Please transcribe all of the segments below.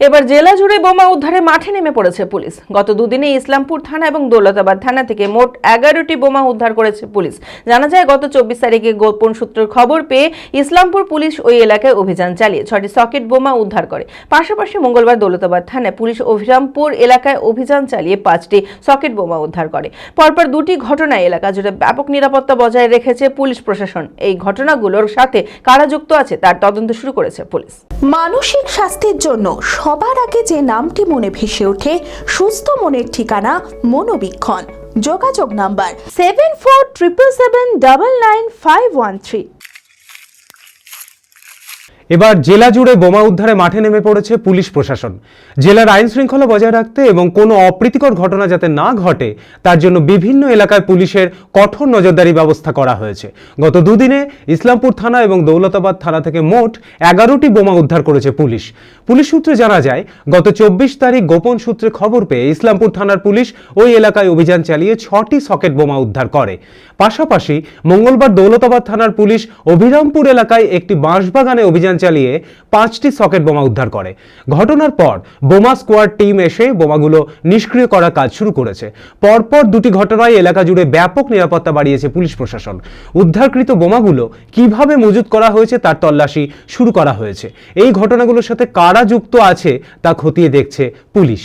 এবার জেলা জুড়ে বোমা উদ্ধারে মাঠে নেমে পড়েছে পুলিশ। গত দুদিনে ইসলামপুর থানা এবং দৌলতাবাদ থানা থেকে মোট এগারোটি বোমা উদ্ধার করেছে পুলিশ। জানা যায়, গত চব্বিশ তারিখে গোপন সূত্রের খবর পেয়ে ইসলামপুর পুলিশ ওই এলাকায় অভিযান চালিয়ে ছটি সকেট বোমা উদ্ধার করে। পাশাপাশি মঙ্গলবার দৌলতাবাদ থানায় পুলিশ অভিরামপুর এলাকায় অভিযান চালিয়ে পাঁচটি সকেট বোমা উদ্ধার করে। পরপর দুটি ঘটনায় এলাকা জুড়ে ব্যাপক নিরাপত্তা বজায় রেখেছে পুলিশ প্রশাসন। এই ঘটনাগুলোর সাথে কারা যুক্ত আছে তার তদন্ত শুরু করেছে পুলিশ। মানসিক স্বাস্থ্যের জন্য সবার আগে যে নামটি মনে ভেসে ওঠে, সুস্থ মনের ঠিকানা মনোবীক্ষণ। যোগাযোগ number seven four triple seven double nine five one three এবার জেলা জুড়ে বোমা উদ্ধারে মাঠে নেমে পড়েছে পুলিশ প্রশাসন। জেলার আইন শৃঙ্খলা বজায় রাখতে এবং কোনো অপ্রীতিকর ঘটনা যাতে না ঘটে, তার জন্য বিভিন্ন এলাকায় পুলিশের কঠোর নজরদারি ব্যবস্থা করা হয়েছে। গত দুদিনে ইসলামপুর থানা এবং দৌলতাবাদ থানা থেকে মোট এগারোটি বোমা উদ্ধার করেছে পুলিশ। পুলিশ সূত্রে জানা যায়, গত চব্বিশ তারিখ গোপন সূত্রে খবর পেয়ে ইসলামপুর থানার পুলিশ ওই এলাকায় অভিযান চালিয়ে ছটি সকেট বোমা উদ্ধার করে। পাশাপাশি মঙ্গলবার দৌলতাবাদ থানার পুলিশ অভিরামপুর এলাকায় একটি বাঁশবাগানে অভিযান চালিয়ে পাঁচটি সকেট বোমা উদ্ধার করে। ঘটনার পর বোমা স্কোয়াড টিম এসে বোমাগুলো নিষ্ক্রিয় করার কাজ শুরু করেছে। পরপর দুটি ঘটনায় এলাকা জুড়ে ব্যাপক নিরাপত্তা বাড়িয়েছে পুলিশ প্রশাসন। উদ্ধারকৃত বোমাগুলো কীভাবে মজুত করা হয়েছে তার তল্লাশি শুরু করা হয়েছে। এই ঘটনাগুলোর সাথে কারা যুক্ত আছে তা খতিয়ে দেখছে পুলিশ।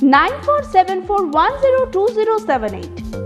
9474102078.